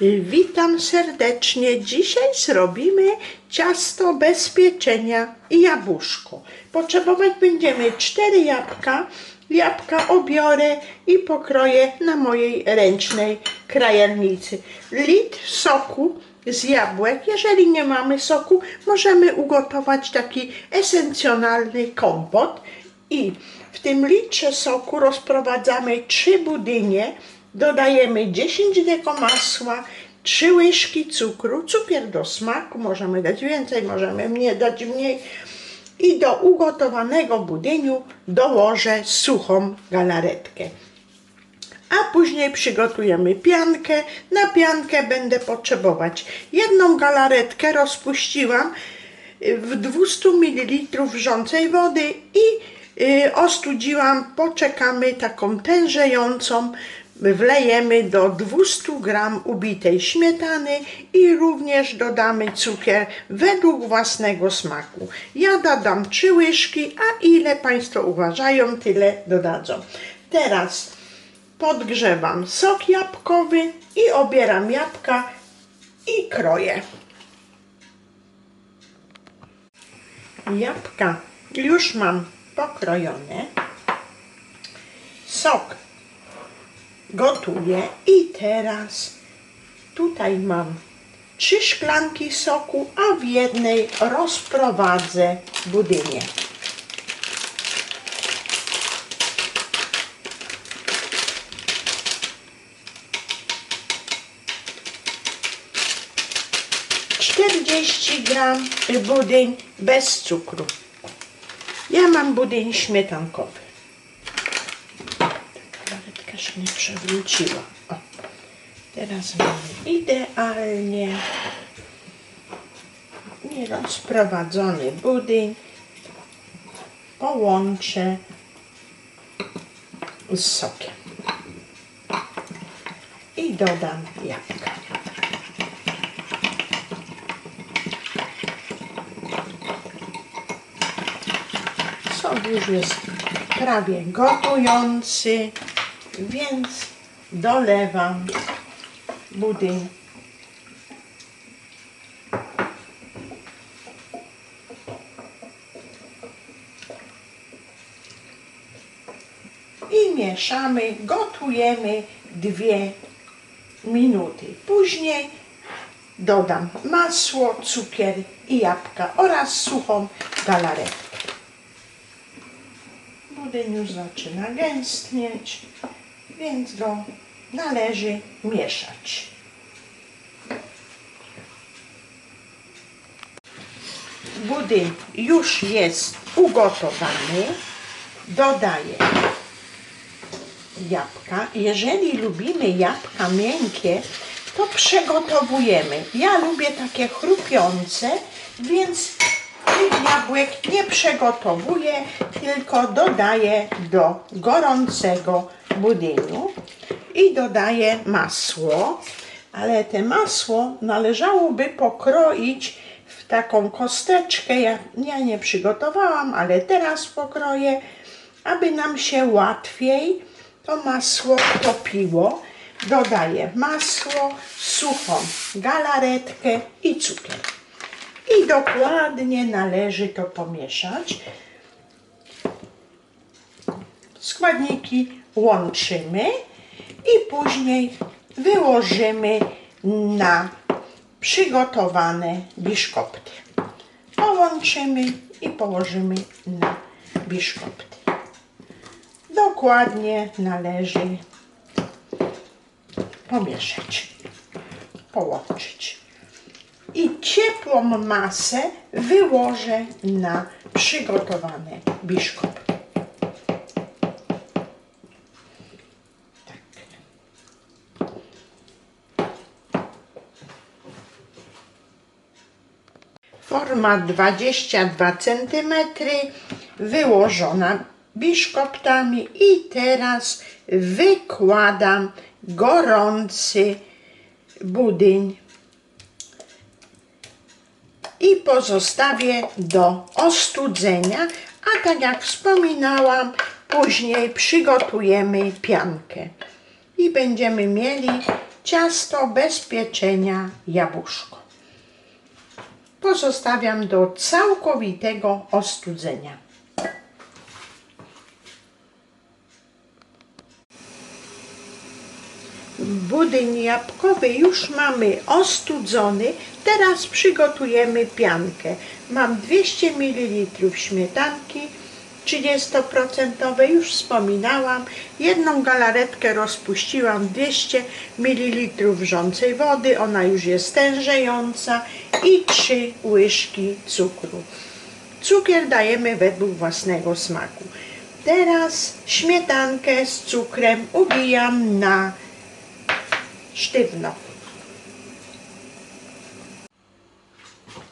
Witam serdecznie. Dzisiaj zrobimy ciasto bez pieczenia i jabłuszko. Potrzebować będziemy cztery jabłka. Jabłka obiorę i pokroję na mojej ręcznej krajalnicy. Litr soku z jabłek. Jeżeli nie mamy soku, możemy ugotować taki esencjonalny kompot. I w tym litrze soku rozprowadzamy trzy budynie, dodajemy 10 deko masła, 3 łyżki cukru, cukier do smaku, możemy dać więcej, możemy mniej, dać mniej. I do ugotowanego budyniu dołożę suchą galaretkę. A później przygotujemy piankę. Na piankę będę potrzebować jedną galaretkę, rozpuściłam w 200 ml wrzącej wody i y, ostudziłam, poczekamy taką tężejącą, wlejemy do 200 gram ubitej śmietany i również dodamy cukier według własnego smaku. Ja dodam 3 łyżki, a ile Państwo uważają, tyle dodadzą. Teraz podgrzewam sok jabłkowy i obieram jabłka i kroję. Jabłka już mam pokrojone. Sok gotuję i teraz tutaj mam trzy szklanki soku, a w jednej rozprowadzę budynię. Czterdzieści gram budyń bez cukru. Ja mam budyń śmietankowy. Się nie przewróciła. O. Teraz mamy idealnie nierozprowadzony budyń. Połączę z sokiem. I dodam jabłka. Sok już jest prawie gotujący, więc dolewam budyń. I mieszamy, gotujemy dwie minuty. Później dodam masło, cukier i jabłka oraz suchą galaretkę. Budyń już zaczyna gęstnieć, więc go należy mieszać. Budyń już jest ugotowany. Dodaję jabłka. Jeżeli lubimy jabłka miękkie, to przygotowujemy. Ja lubię takie chrupiące, więc tych jabłek nie przygotowuję, tylko dodaję do gorącego budyniu i dodaję masło, ale te masło należałoby pokroić w taką kosteczkę. Ja, ja nie przygotowałam, ale teraz pokroję, aby nam się łatwiej to masło topiło. Dodaję masło, suchą galaretkę i cukier. I dokładnie należy to pomieszać. Składniki łączymy i później wyłożymy na przygotowane biszkopty. Połączymy i położymy na biszkopty. Dokładnie należy pomieszać, połączyć. I ciepłą masę wyłożę na przygotowane biszkopty. Tak. Forma 22 cm wyłożona biszkoptami i teraz wykładam gorący budyń i pozostawię do ostudzenia, a tak jak wspominałam, później przygotujemy piankę. I będziemy mieli ciasto bez pieczenia jabłuszko. Pozostawiam do całkowitego ostudzenia. Budyń jabłkowy już mamy ostudzony. Teraz przygotujemy piankę. Mam 200 ml śmietanki 30% już wspominałam. Jedną galaretkę rozpuściłam 200 ml wrzącej wody, ona już jest tężejąca i 3 łyżki cukru. Cukier dajemy według własnego smaku. Teraz śmietankę z cukrem ubijam na sztywno.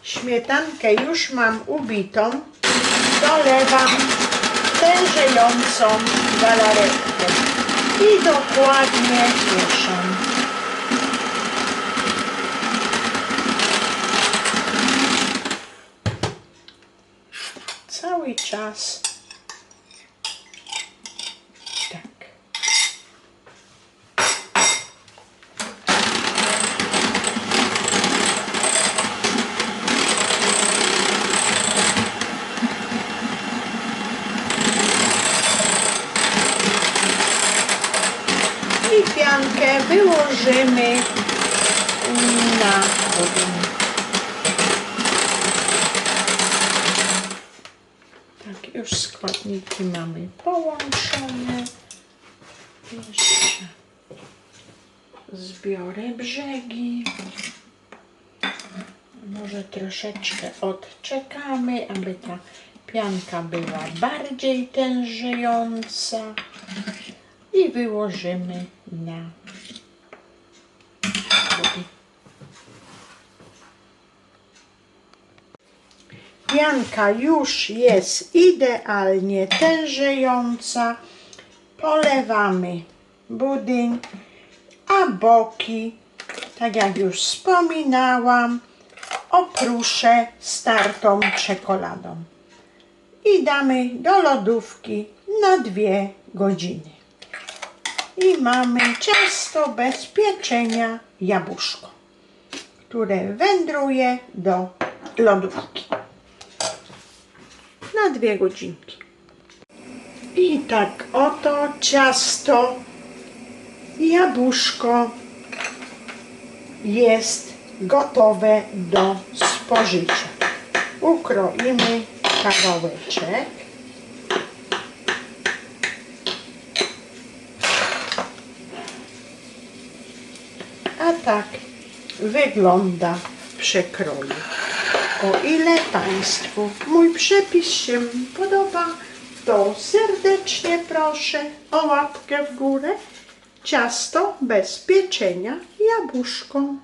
Śmietankę już mam ubitą. Dolewam tężejącą galaretkę i dokładnie mieszam. Cały czas i piankę wyłożymy na budyń. Tak, już składniki mamy połączone. Jeszcze zbiorę brzegi. Może troszeczkę odczekamy, aby ta pianka była bardziej tężejąca i wyłożymy na budyń. Pianka już jest idealnie tężejąca. Polewamy budyń, a boki, tak jak już wspominałam, opruszę startą czekoladą. I damy do lodówki na dwie godziny. I mamy ciasto bez pieczenia jabłuszko, które wędruje do lodówki na dwie godzinki. I tak oto ciasto jabłuszko jest gotowe do spożycia. Ukroimy kawałeczek. tak wygląda przekroju. O ile Państwu mój przepis się podoba, to serdecznie proszę o łapkę w górę. Ciasto bez pieczenia jabłuszką.